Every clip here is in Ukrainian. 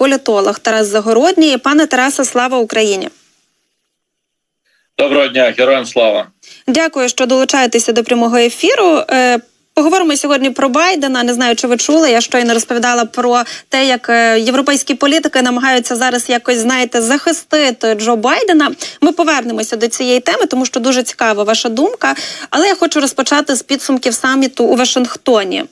політолог Тарас Загородній. Пане Тарасе, слава Україні! Доброго дня, героям слава. Дякую, що долучаєтеся до прямого ефіру. Е, Поговоримо сьогодні про Байдена. Не знаю, чи ви чули. Я щойно розповідала про те, як е, європейські політики намагаються зараз якось знаєте захистити Джо Байдена. Ми повернемося до цієї теми, тому що дуже цікава ваша думка. Але я хочу розпочати з підсумків саміту у Вашингтоні.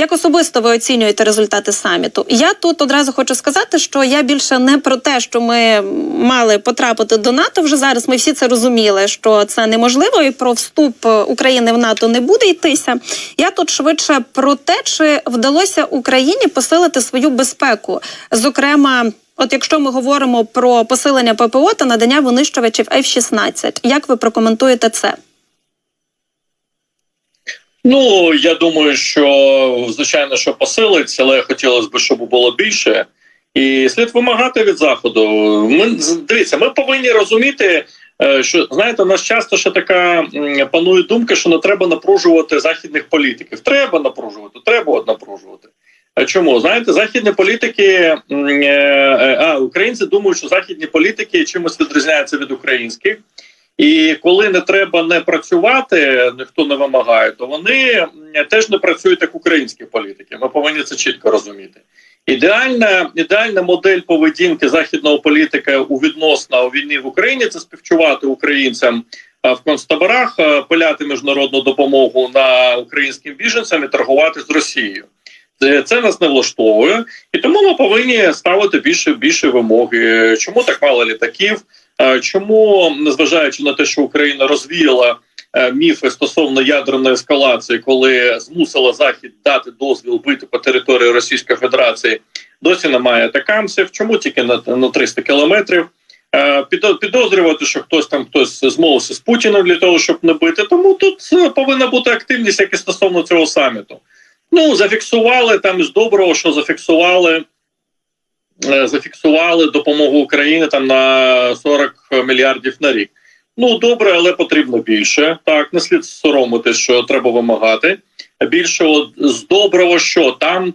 Як особисто ви оцінюєте результати саміту? Я тут одразу хочу сказати, що я більше не про те, що ми мали потрапити до НАТО вже зараз. Ми всі це розуміли, що це неможливо, і про вступ України в НАТО не буде йтися. Я тут швидше про те, чи вдалося Україні посилити свою безпеку, зокрема. От якщо ми говоримо про посилення ППО та надання винищувачів F-16, як ви прокоментуєте це? Ну я думаю, що звичайно, що посилиться, але хотілося б, щоб було більше. І слід вимагати від заходу. Ми дивіться, ми повинні розуміти, е, що знаєте, у нас часто ще така панує думка, що не треба напружувати західних політиків. Треба напружувати, треба от напружувати. Чому знаєте, західні політики е, е, а українці думають, що західні політики чимось відрізняються від українських. І коли не треба не працювати, ніхто не вимагає, то вони теж не працюють як українські політики. Ми повинні це чітко розуміти. Ідеальна ідеальна модель поведінки західного політика у відносно у війні в Україні це співчувати українцям в концтаборах, пиляти міжнародну допомогу на українським біженцям і торгувати з Росією. Це, нас не влаштовує, і тому ми повинні ставити більше більше вимоги. Чому так мало літаків? А, Чому, незважаючи на те, що Україна розвіяла е, міфи стосовно ядерної ескалації, коли змусила Захід дати дозвіл бити по території Російської Федерації, досі немає атакамсів. Чому тільки на, на 300 кілометрів? Е, Підозрювати, що хтось там хтось змовився з Путіним для того, щоб не бити. Тому тут е, повинна бути активність, як і стосовно цього саміту. Ну зафіксували там із доброго, що зафіксували. Е, Зафіксували допомогу Україні там на 40 мільярдів на рік. Ну добре, але потрібно більше. Так не слід соромити, що треба вимагати. Більше з доброго, що там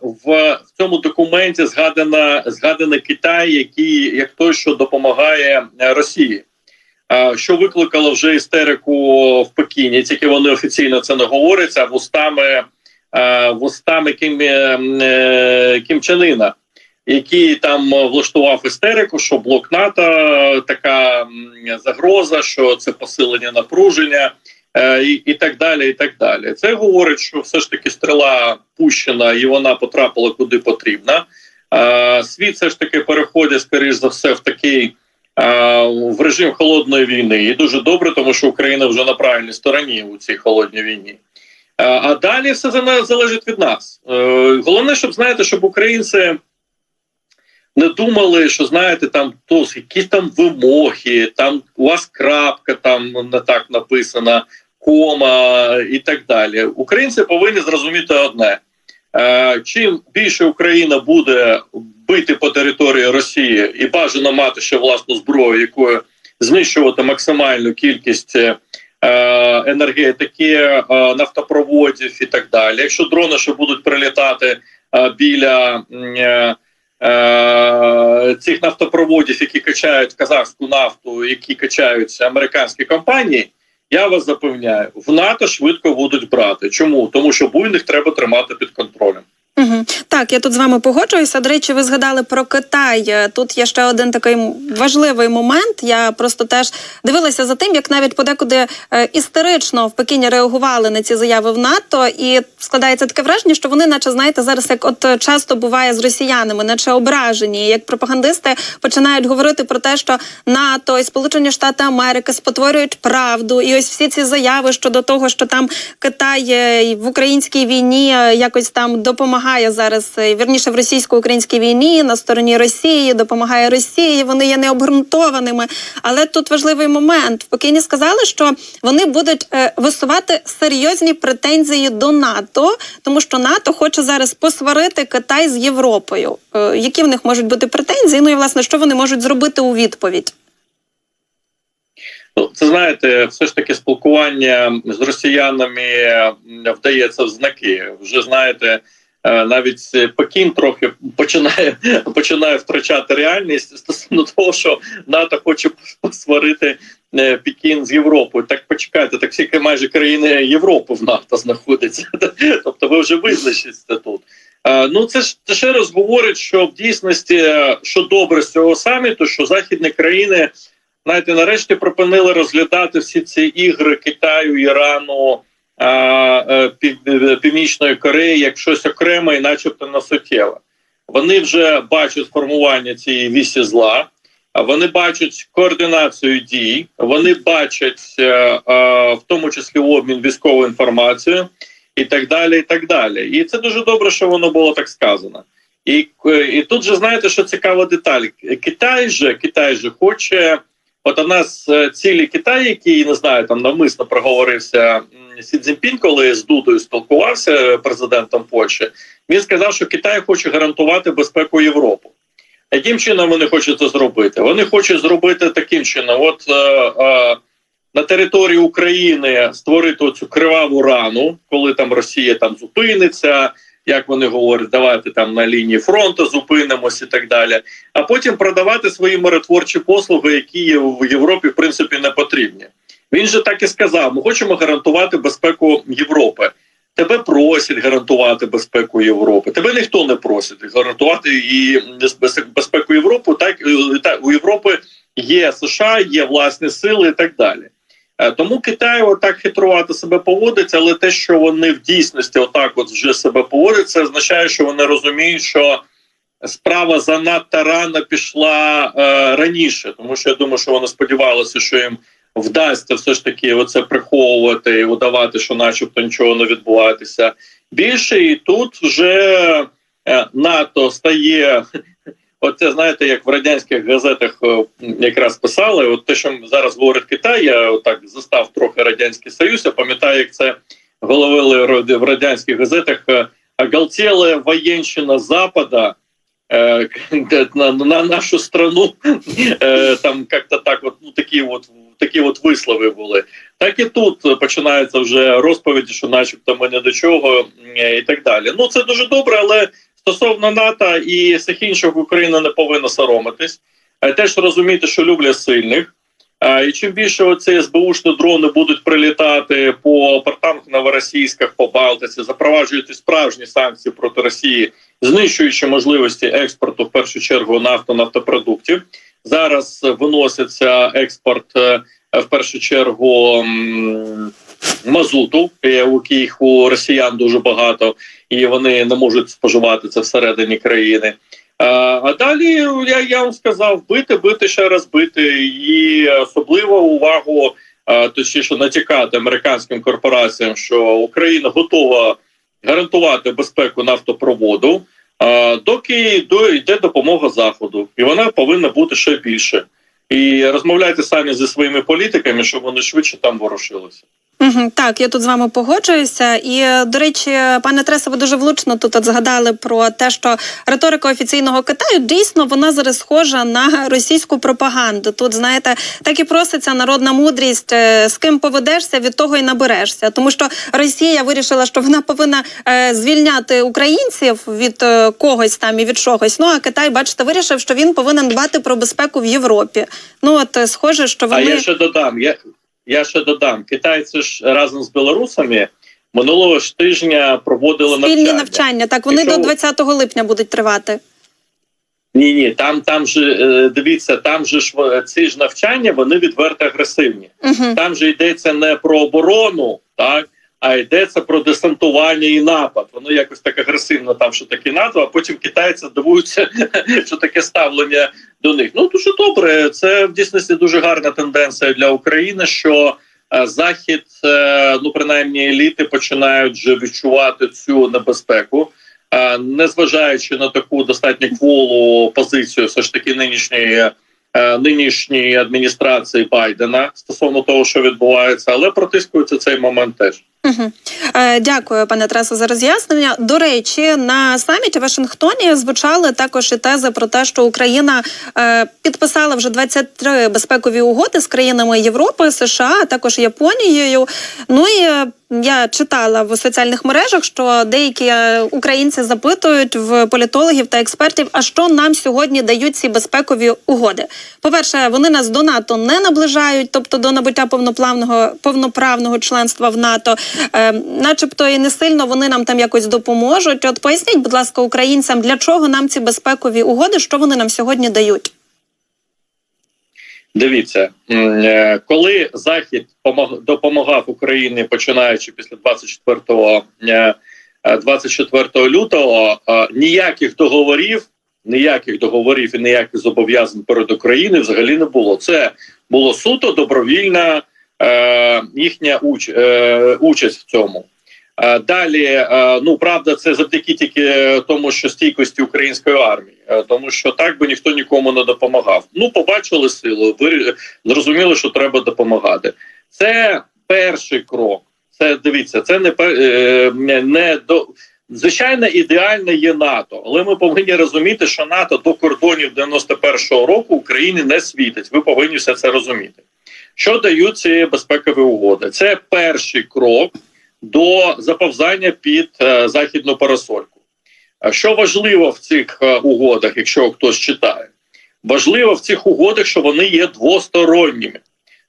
в, в цьому документі згадана згадана Китай, який як той, що допомагає е, Росії. Що викликало вже істерику в Пекіні, тільки вони офіційно це не говорять, вустами, вустами Кім, е, е, який там влаштував істерику, що блок НАТО така загроза, що це посилення напруження. е, І, і так далі, і так далі. Це говорить, що все ж таки стріла пущена і вона потрапила куди потрібно. Е, Світ все ж таки переходить, скоріш за все, в такий е, в режим холодної війни. І дуже добре, тому що Україна вже на правильній стороні у цій холодній війні. Е, А далі все за- залежить від нас. Е, Головне, щоб знаєте, щоб українці не думали, що знаєте, там то якісь там вимоги, там у вас крапка там не так написана, кома і так далі. Українці повинні зрозуміти одне: е, чим більше Україна буде бити по території Росії і бажано мати ще власну зброю, якою знищувати максимальну кількість. е, Енергетики, е, нафтопроводів і так далі. Якщо дрони ще будуть прилітати біля цих нафтопроводів, які качають казахську нафту, які качають американські компанії, я вас запевняю, в НАТО швидко будуть брати. Чому? Тому що буйних треба тримати під контролем. Угу. Так, я тут з вами погоджуюся. До речі, ви згадали про Китай. Е, Тут є ще один такий важливий момент. Я просто теж дивилася за тим, як навіть подекуди е, істерично в Пекіні реагували на ці заяви в НАТО, і складається таке враження, що вони, наче знаєте, зараз як от е, часто буває з росіянами, наче ображені, як пропагандисти починають говорити про те, що НАТО і Сполучені Штати Америки спотворюють правду, і ось всі ці заяви щодо того, що там Китай в українській війні якось там допомагає зараз, е, вірніше в російсько-українській війні на стороні Росії, допомагає Росії. Вони є необґрунтованими. Але тут важливий момент. В Пекіні сказали, що вони будуть е, висувати серйозні претензії до НАТО, тому що НАТО хоче зараз посварити Китай з Європою. Е, які в них можуть бути претензії? Ну і власне, що вони можуть зробити у відповідь? Ну, це знаєте, все ж таки спілкування з росіянами вдається в знаки. Вже знаєте, навіть е, Пекін трохи починає починає втрачати реальність стосовно того, що НАТО хоче посварити е, Пекін з Європою. Так почекайте, так всі майже країни Європи в НАТО знаходяться. Тобто, ви вже визначитеся тут. Е, Ну, це ж це ще раз говорить, що в дійсності, е, що добре з цього саміту, що західні країни, знаєте, нарешті припинили розглядати всі ці ігри Китаю, Ірану, е, е, Північної Кореї як щось окреме і, начебто, не суттєве. Вони вже бачать формування цієї вісі зла. Вони бачать координацію дій, вони бачать е, е, в тому числі обмін військовою інформацією і так далі. І так далі. І це дуже добре, що воно було так сказано. І, е, і тут же знаєте, що цікава деталь. Китай же Китай же хоче. От у нас е, цілі Китай, який не знаю, там навмисно проговорився Сі Цзіньпін, коли з Дудою спілкувався президентом Польщі. Він сказав, що Китай хоче гарантувати безпеку Європи. Яким чином вони хочуть це зробити? Вони хочуть зробити таким чином: от е, е, на території України створити цю криваву рану, коли там Росія там зупиниться. Як вони говорять, давайте там на лінії фронту зупинимось і так далі. А потім продавати свої миротворчі послуги, які є в Європі, в принципі, не потрібні. Він же так і сказав: ми хочемо гарантувати безпеку Європи. Тебе просять гарантувати безпеку Європи. Тебе ніхто не просить гарантувати безпе- безпеку Європи. Так, у Європи є США, є власні сили і так далі. Е, Тому Китай отак хитрувати себе поводиться, але те, що вони в дійсності отак от вже себе поводять, це означає, що вони розуміють, що справа занадто рано пішла е, раніше, тому що я думаю, що вони сподівалися, що їм вдасться все ж таки оце приховувати і удавати, що, начебто, нічого не відбуватися більше, і тут вже е, НАТО стає. Оце знаєте, як в радянських газетах е, якраз писали, от те, що зараз говорить Китай, я отак застав трохи радянський союз. Я пам'ятаю, як це головили в радянських газетах. е, воєнщина Запада э, на, на нашу страну э, там как-то так от ну такі от такі от вислови були. Так і тут починаються вже розповіді, що, начебто, ми не до чого і так далі. Ну це дуже добре, але стосовно НАТО і всіх інших Україна не повинна соромитись. Е, Теж розуміти, що люблять сильних. І чим більше оці СБУшні дрони будуть прилітати по портам новоросійських, по Балтиці, запроваджують справжні санкції проти Росії, знищуючи можливості експорту в першу чергу нафто нафтопродуктів. Зараз виноситься експорт е, в першу чергу мазуту, е, яких у росіян дуже багато, і вони не можуть споживати це всередині країни. А далі я, я вам сказав бити, бити ще раз бити, і особливо увагу точніше натякати американським корпораціям, що Україна готова гарантувати безпеку нафтопроводу, доки йде допомога заходу, і вона повинна бути ще більше. І розмовляйте самі зі своїми політиками, щоб вони швидше там ворушилися. Угу, так, я тут з вами погоджуюся. І до речі, пане Тресе, ви дуже влучно тут от згадали про те, що риторика офіційного Китаю дійсно вона зараз схожа на російську пропаганду. Тут знаєте, так і проситься народна мудрість, е, з ким поведешся, від того й наберешся. Тому що Росія вирішила, що вона повинна е, звільняти українців від е, когось там і від чогось. Ну а Китай, бачите, вирішив, що він повинен дбати про безпеку в Європі. Ну от схоже, що А вони я ще додам. Я, я ще додам. Китайці ж разом з білорусами минулого ж тижня проводили спільні навчання. навчання. Так вони Якщо- до 20 липня будуть тривати. Ні, ні, там, там же е, дивіться, там же ж в- ці ж навчання вони відверто агресивні. Угу. Там же йдеться не про оборону, так а йдеться про десантування і напад. Воно якось так агресивно там, що таке НАТО, а потім китайці дивуються, що таке ставлення до них. Ну дуже добре. Це в дійсності дуже гарна тенденція для України, що е, захід, е, ну принаймні еліти, починають вже відчувати цю небезпеку. Е, Незважаючи на таку достатньо кволу позицію, все ж таки нинішньої нинішньої адміністрації Байдена стосовно того, що відбувається, але протискується цей момент теж. Е, дякую, пане Тарасу, за роз'яснення. До речі, на саміті в Вашингтоні звучали також і тези про те, що Україна е, підписала вже 23 безпекові угоди з країнами Європи, США, а також Японією. Ну і е, я читала в соціальних мережах, що деякі українці запитують в політологів та експертів, а що нам сьогодні дають ці безпекові угоди. По-перше, вони нас до НАТО не наближають, тобто до набуття повноправного повноправного членства в НАТО, е, начебто і не сильно вони нам там якось допоможуть. От поясніть, будь ласка, українцям, для чого нам ці безпекові угоди, що вони нам сьогодні дають? Дивіться, е, коли Захід допомагав Україні, починаючи після 24, е, е, 24 лютого, е, ніяких договорів, ніяких договорів і ніяких зобов'язань перед Україною взагалі не було. Це було суто добровільна е, їхня уч, е, участь в цьому. Е, Далі, е, ну правда, це завдяки тільки тому, що стійкості української армії, Е, тому що так би ніхто нікому не допомагав. Ну, побачили силу, вирі- зрозуміли, що треба допомагати. Це перший крок. Це дивіться, це не пер- е, не до звичайно ідеальне є НАТО, але ми повинні розуміти, що НАТО до кордонів 91-го року Україні не світить. Ви повинні все це розуміти. Що дають ці безпекові угоди? Це перший крок до заповзання під е, західну парасольку. Що важливо в цих е, угодах, якщо хтось читає, важливо в цих угодах, що вони є двосторонніми.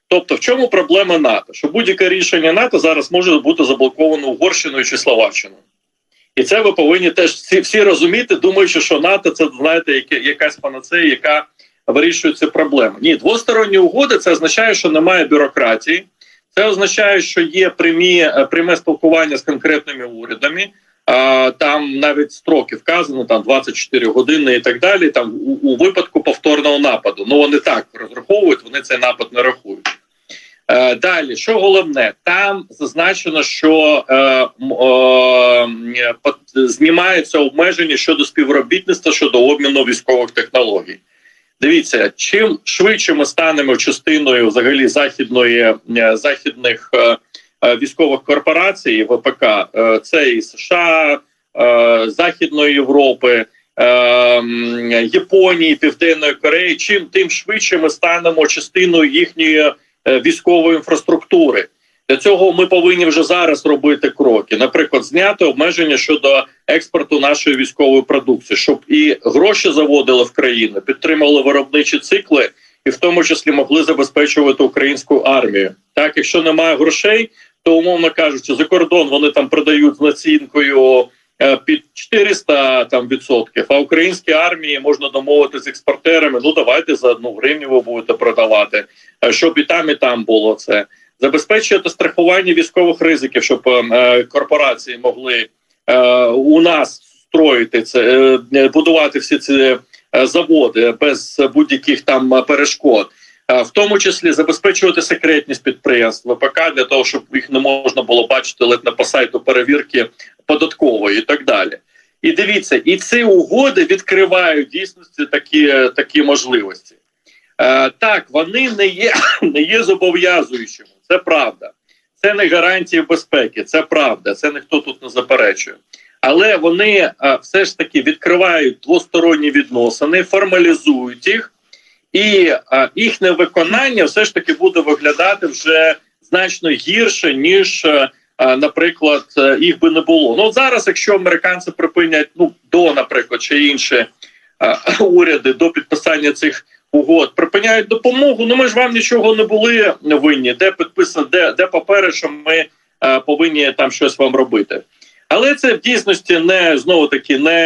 Тобто, в чому проблема НАТО? Що будь-яке рішення НАТО зараз може бути заблоковано Угорщиною чи Словаччиною. І це ви повинні теж всі, всі розуміти, думаючи, що НАТО це знаєте, якась панацея, яка вирішує ці проблеми. Ні, двосторонні угоди це означає, що немає бюрократії. Це означає, що є прямі е, пряме спілкування з конкретними урядами. Там навіть строки вказано, там 24 години і так далі. Там у, у випадку повторного нападу. Ну вони так розраховують, вони цей напад не рахують. Е, далі, що головне, там зазначено, що е, е, знімаються обмеження щодо співробітництва щодо обміну військових технологій. Дивіться, чим швидше ми станемо частиною взагалі західної е, західних е, е, військових корпорацій ВПК, це і США, Західної Європи, Японії, Південної Кореї. Чим тим швидше ми станемо частиною їхньої військової інфраструктури. Для цього ми повинні вже зараз робити кроки. Наприклад, зняти обмеження щодо експорту нашої військової продукції, щоб і гроші заводили в країну, підтримали виробничі цикли, і в тому числі могли забезпечувати українську армію. Так, якщо немає грошей, то умовно кажучи, за кордон вони там продають з націнкою е, під 400 там відсотків. А українській армії можна домовити з експортерами. Ну давайте за одну гривню ви будете продавати, е, щоб і там, і там було це. Забезпечувати страхування військових ризиків, щоб е, корпорації могли е, у нас строїти це, е, будувати всі ці е, заводи без будь-яких там перешкод. Е, В тому числі забезпечувати секретність підприємств ВПК для того, щоб їх не можна було бачити ледь не по сайту перевірки податкової і так далі. І дивіться, і ці угоди відкривають дійсності такі, такі можливості. Е, так, вони не є, не є зобов'язуючими, це правда. Це не гарантії безпеки, це правда, це ніхто тут не заперечує. Але вони е, все ж таки відкривають двосторонні відносини, формалізують їх, і е, їхнє виконання все ж таки буде виглядати вже значно гірше, ніж, е, е, наприклад, їх би не було. Ну зараз, якщо американці припинять ну до, наприклад, чи інші е, уряди до підписання цих угод припиняють допомогу. Ну ми ж вам нічого не були винні. Де підписано, де, де папери, що ми е, повинні там щось вам робити. Але це в дійсності не знову таки не,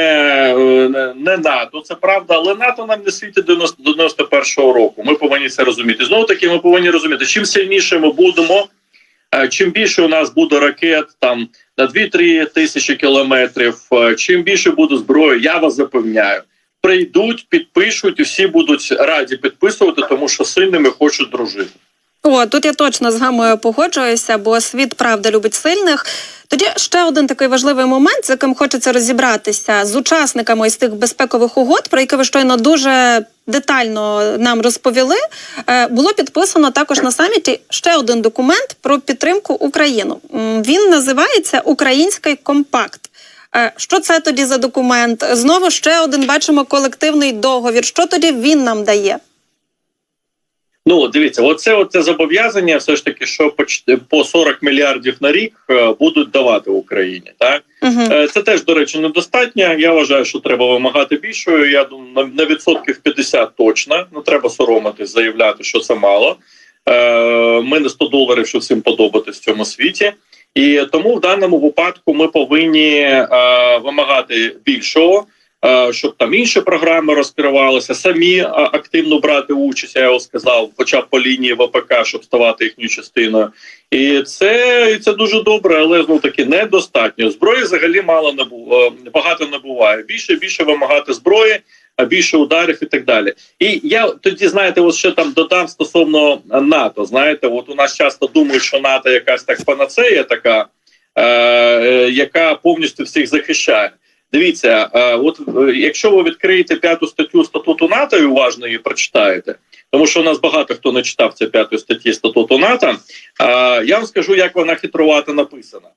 е, не, не НАТО. Це правда, але НАТО нам не світить до 91-го року. Ми повинні це розуміти. Знову таки, ми повинні розуміти, чим сильніше ми будемо, е, чим більше у нас буде ракет там на 2-3 тисячі кілометрів, е, чим більше буде зброї, я вас запевняю. Прийдуть, підпишуть, і всі будуть раді підписувати, тому що сильними хочуть дружити. О, тут я точно з вами погоджуюся, бо світ правда любить сильних. Тоді ще один такий важливий момент, з яким хочеться розібратися з учасниками із тих безпекових угод, про які ви щойно дуже детально нам розповіли. Е, Було підписано також на саміті ще один документ про підтримку України. Він називається Український компакт. Е, Що це тоді за документ? Знову ще один бачимо колективний договір. Що тоді він нам дає? Ну дивіться, оце оце зобов'язання, все ж таки, що по 40 мільярдів на рік е, будуть давати Україні. Так. Е, це теж до речі недостатньо. Я вважаю, що треба вимагати більшою. Я думаю, на- відсотків 50 точно не треба соромитись, заявляти, що це мало. Ми не 100 доларів, що всім подобатись в цьому світі. І тому в даному випадку ми повинні е, вимагати більшого, е, щоб там інші програми розкривалися, самі е, активно брати участь. Я його сказав, хоча б по лінії ВПК, щоб ставати їхньою частиною. І це, і це дуже добре, але знову таки недостатньо. Зброї взагалі мало не бу- е, багато не буває. Більше більше вимагати зброї, більше ударів і так далі. І я тоді знаєте, ось ще там додам стосовно НАТО. Знаєте, от у нас часто думають, що НАТО якась так панацея, така, е, е, яка повністю всіх захищає. Дивіться, е, от е, якщо ви відкриєте п'яту статтю статуту НАТО і уважно її прочитаєте, тому що у нас багато хто не читав ці п'ятої статті статуту НАТО. е, я вам скажу, як вона хитрувато написана.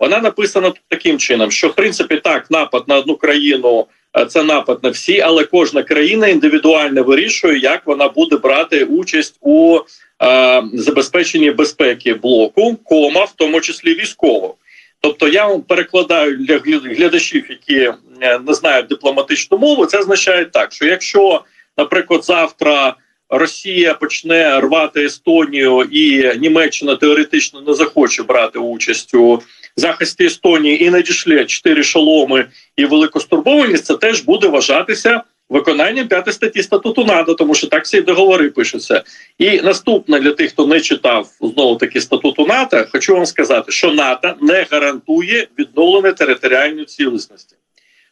Вона написана таким чином, що в принципі так, напад на одну країну е, це напад на всі, але кожна країна індивідуально вирішує, як вона буде брати участь у е, забезпеченні безпеки блоку, кома, в тому числі військово. Тобто я вам перекладаю для гля- глядачів, які е, не знають дипломатичну мову. Це означає так, що якщо, наприклад, завтра Росія почне рвати Естонію, і Німеччина теоретично не захоче брати участь у захисті Естонії і надішле чотири шоломи і велику стурбованість, це теж буде вважатися виконанням п'ятої статті статуту НАТО, тому що так всі договори пишуться. І наступне для тих, хто не читав знову таки статуту НАТО, хочу вам сказати, що НАТО не гарантує відновлення територіальної цілісності.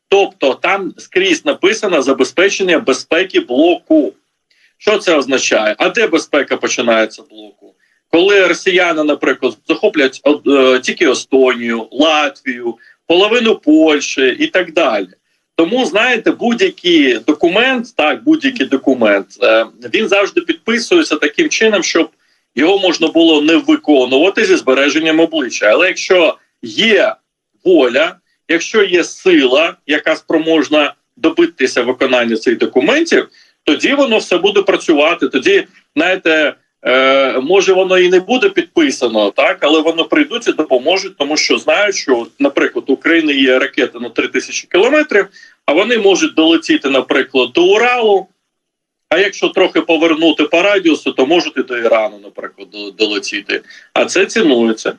Тобто там скрізь написано забезпечення безпеки блоку. Що це означає? А де безпека починається блоку? Коли росіяни, наприклад, захоплять е, тільки Естонію, Латвію, половину Польщі і так далі. Тому знаєте, будь-який документ, так, будь-який документ, е, він завжди підписується таким чином, щоб його можна було не виконувати зі збереженням обличчя. Але якщо є воля, якщо є сила, яка спроможна добитися виконання цих документів, тоді воно все буде працювати. Тоді, знаєте, е, може воно і не буде підписано, так, але воно прийдуть і допоможуть, тому що знають, що, наприклад, у України є ракети на 3000 кілометрів, а вони можуть долетіти, наприклад, до Уралу. А якщо трохи повернути по радіусу, то можуть і до Ірану, наприклад, долетіти. А це цінується.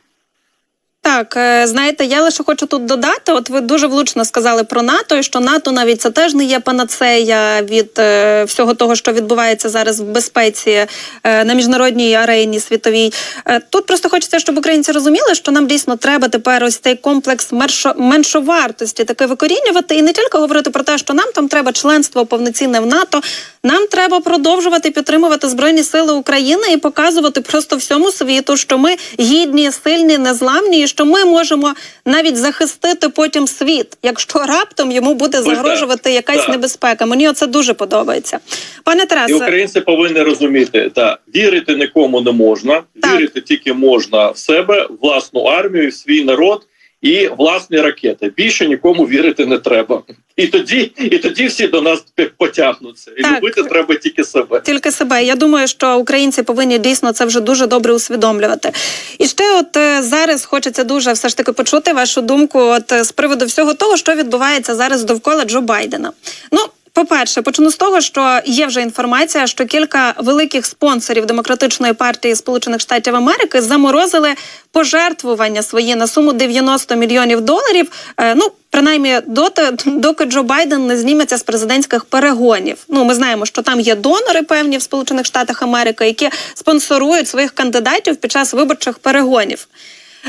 Так, е, знаєте, я лише хочу тут додати. От ви дуже влучно сказали про НАТО, і що НАТО навіть це теж не є панацея від е, всього того, що відбувається зараз в безпеці е, на міжнародній арені світовій. Е, тут просто хочеться, щоб українці розуміли, що нам дійсно треба тепер ось цей комплекс меншовартості таки викорінювати, і не тільки говорити про те, що нам там треба членство повноцінне в НАТО. Нам треба продовжувати підтримувати збройні сили України і показувати просто всьому світу, що ми гідні, сильні, незламні, і що ми можемо навіть захистити потім світ, якщо раптом йому буде загрожувати якась небезпека. Мені оце дуже подобається. Пане І українці повинні розуміти, та вірити нікому не можна, Так. вірити тільки можна в себе, власну армію, свій народ і власні ракети. Більше нікому вірити не треба. І тоді, і тоді всі до нас потягнуться. І Так. любити треба тільки себе. тільки себе. Я думаю, що українці повинні дійсно це вже дуже добре усвідомлювати. І ще, от е, зараз хочеться дуже все ж таки почути вашу думку, от е, з приводу всього того, що відбувається зараз довкола Джо Байдена. Ну. По-перше, почну з того, що є вже інформація, що кілька великих спонсорів демократичної партії Сполучених Штатів Америки заморозили пожертвування свої на суму 90 мільйонів доларів. Е, ну принаймні доти, доки Джо Байден не зніметься з президентських перегонів. Ну ми знаємо, що там є донори певні в Сполучених Штатах Америки, які спонсорують своїх кандидатів під час виборчих перегонів.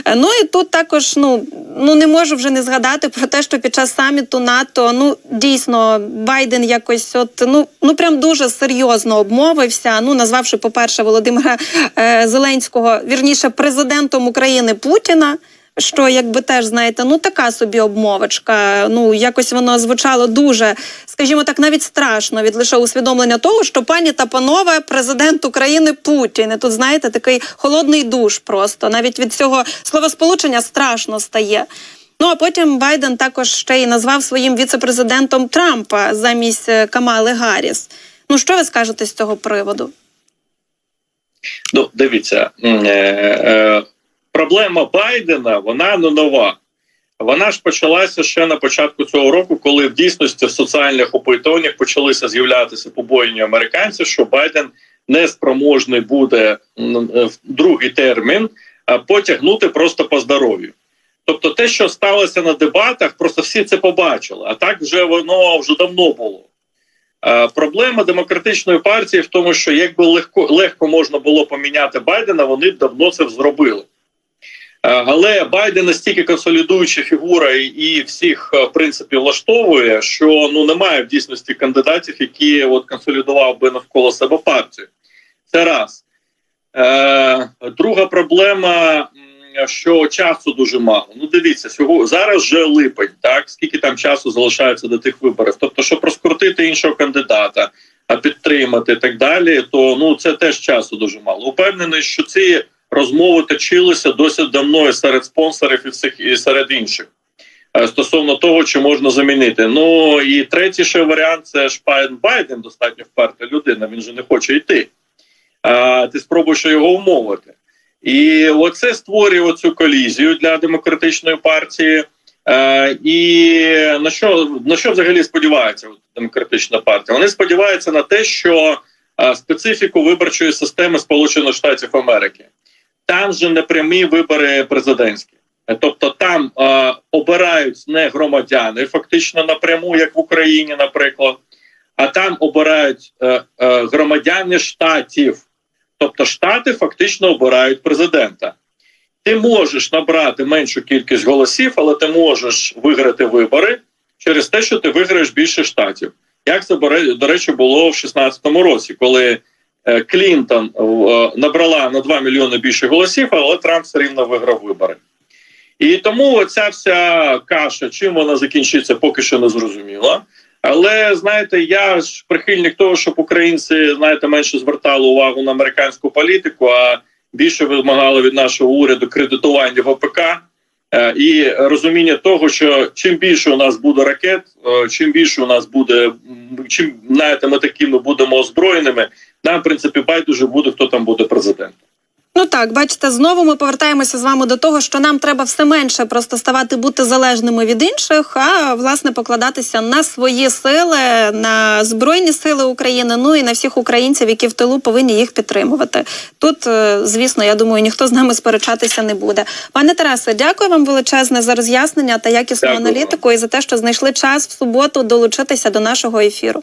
Е, Ну і тут також ну, ну не можу вже не згадати про те, що під час саміту НАТО ну дійсно Байден якось от ну ну прям дуже серйозно обмовився. Ну назвавши, по-перше, Володимира е, Зеленського вірніше президентом України Путіна. Що якби теж знаєте, ну така собі обмовочка. Ну якось воно звучало дуже, скажімо так, навіть страшно від лише усвідомлення того, що пані та панове, президент України Путін. І тут знаєте, такий холодний душ. Просто навіть від цього словосполучення страшно стає. Ну а потім Байден також ще й назвав своїм віцепрезидентом Трампа замість е, Камали Гарріс. Ну що ви скажете з цього приводу? Ну, дивіться, е, е, проблема Байдена вона не нова. Вона ж почалася ще на початку цього року, коли в дійсності в соціальних опитуваннях почалися з'являтися побоєння американців, що Байден не спроможний буде е, в другий термін потягнути просто по здоров'ю. Тобто, те, що сталося на дебатах, просто всі це побачили. А так вже воно вже давно було. Проблема демократичної партії в тому, що якби легко легко можна було поміняти Байдена, вони б давно це зробили. Е, Але Байден настільки консолідуюча фігура і- всіх е, в принципі влаштовує, що ну немає в дійсності кандидатів, які от консолідував би навколо себе партію. Це раз. Е, друга проблема, що часу дуже мало. Ну, дивіться, сього зараз вже липень, так скільки там часу залишається до тих виборів. Тобто, щоб розкрутити іншого кандидата, а підтримати і так далі, то ну це теж часу дуже мало. Упевнений, що ці розмови точилися досить давно і серед спонсорів і всіх і серед інших. е, Стосовно того, чи можна замінити. Ну і третій ще варіант це ж Байден Байден, достатньо вперта людина. Він же не хоче йти. А, ти спробуєш його умовити. І оце створює оцю колізію для демократичної партії. Е, і на що на що взагалі сподівається демократична партія? Вони сподіваються на те, що е, специфіку виборчої системи Сполучених Штатів Америки там же не прямі вибори президентські. Тобто там е, обирають не громадяни, фактично напряму, як в Україні, наприклад, а там обирають е, е, громадяни штатів. Тобто штати фактично обирають президента. Ти можеш набрати меншу кількість голосів, але ти можеш виграти вибори через те, що ти виграєш більше штатів. Як це до речі було в 16-му році, коли Клінтон е, набрала на 2 мільйони більше голосів, але Трамп все рівно виграв вибори. І тому оця вся каша, чим вона закінчиться, поки що не зрозуміла. Але знаєте, я ж прихильник того, щоб українці знаєте менше звертали увагу на американську політику, а більше вимагали від нашого уряду кредитування в ОПК е, і розуміння того, що чим більше у нас буде ракет, е, чим більше у нас буде, чим знаєте, ми такими будемо озброєними, нам в принципі байдуже буде, хто там буде президентом. Ну так, бачите, знову ми повертаємося з вами до того, що нам треба все менше просто ставати бути залежними від інших, а власне покладатися на свої сили, на збройні сили України, ну і на всіх українців, які в тилу повинні їх підтримувати. Тут, е, звісно, я думаю, ніхто з нами сперечатися не буде. Пане Тарасе, дякую вам величезне за роз'яснення та якісну Дякую аналітику і за те, що знайшли час в суботу долучитися до нашого ефіру.